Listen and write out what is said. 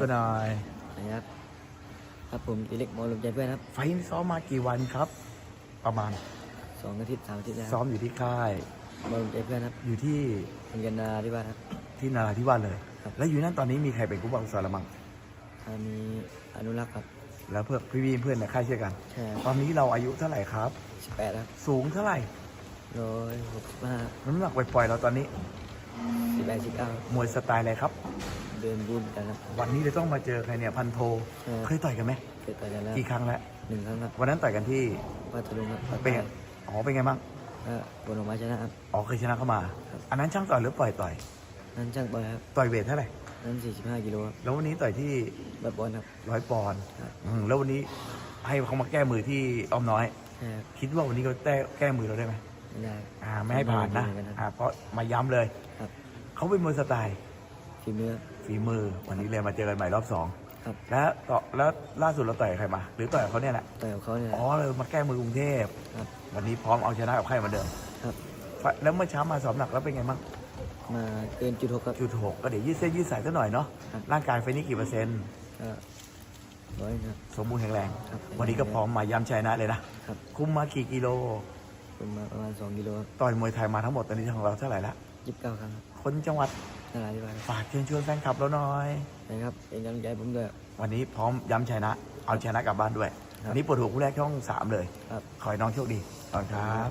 ก็หน่อยนะครับ ครับผมตีเล็กมอลมใจเพื่อนครับ ไฟท์นี่ซ้อมมากี่วันครับ ประมาณสองอาทิตย์สามอาทิตย์แล้วซ้อมอยู่ที่ค่ายมอลมใจเพื่อนครับ อยู่ที่เป็นกันนาที่บ้านครับ ที่นาราธิวาสเลยครับแล้วอยู่นั่นตอนนี้มีใครเป็นผู้บังคับสารมังอ่ามีอนุรักษ์ครับแล้วเพื่อนพี่ๆเพื่อนในค่ายเช่นกันใช่ตอนนี้เราอายุเท่าไหร่ครับสิบแปดครับ สูงเท่าไหร่ร้อยหกสิบห้าน้ำหนักปล่อยๆเราตอนนี้สิบแปดสิบเก้ามวยสไตล์อะไรครับ เดินบุญกันครับ วันนี้เลยต้องมาเจอใครเนี่ยพันโทใช่เคยต่อยกันไหมเคยต่อยกันแล้วกี่ครั้งแล้ว หนึ่งครั้งครับวันนั้นต่อยกันที่พัทลุงครับพัทเป็นไทไงยอ๋อเป็นไงบ้างก็บนออกมาชนะครับ อ๋อเคยชนะเข้ามา ครับ อันนั้นช่างต่อยหรือปล่อยต่อย นั่นช่างบอยครับต่อยเวทเท่าไหร่นั่นสี่สิบห้ากิโลครับแล้ววันนี้ต่อยที่แบบบอลครับ ร้อยปอนด์ครับ อืมแล้ววันนี้ให้เขามาแก้มือที่อ้อมน้อย ใช่ครับคิดว่าวันนี้เขาแก้แก้มือเราได้ไหมไม่ได้ อ่า ไม่ให้ผ่านนะไม่ได้เหมือนกันนะอ่า เพราะมาย้ำเลย ครับ เขาเป็นมวยสไตล์ ฝีมือ ฝีมือ วันนี้เลยมาเจอกันใหม่รอบสองครับ แล้วต่อแล้วล่าสุดเราต่อยกับใครมา หรือต่อยกับเขาเนี่ยแหละ ต่อยกับเขาเนี่ยแหละอ๋อเลยมาแก้มือกรุงเทพ ครับ วันนี้พร้อมเอาชนะกับใครเหมือนเดิมครับแล้วเมื่อเช้ามาสอบหนักแล้วเป็นไงบ้างมาเกินจุดหกครับ จุดหกก็เดี๋ยวยืดเส้นยืดสายซะหน่อยเนาะ ครับ ร่างกายไฟนี้กี่เปอร์เซ็นต์ ก็ร้อยครับ สมบูรณ์แข็งแรง ครับวันนี้ก็พร้อมมาย้ำชัยนะเลยนะ ครับ คุมมากี่กิโล เป็นมาประมาณสองกิโลต่อยมวยไทยมาทั้งหมดตอนนี้ของเราเท่าไหร่ละ ยี่สิบเก้าครั้งครับคนจังหวัด นาราธิวาสฝากเชิญชวนแฟนคลับเราหน่อยนะครับเป็นกำลังใจให้ผมด้วย วันนี้พร้อมย้ำชัยนะ เอาชนะกลับบ้านด้วยครับวันนี้ปวดหัวคู่แรกช่องสามเลย ครับ ขอให้น้องโชคดีขอบคุณครับ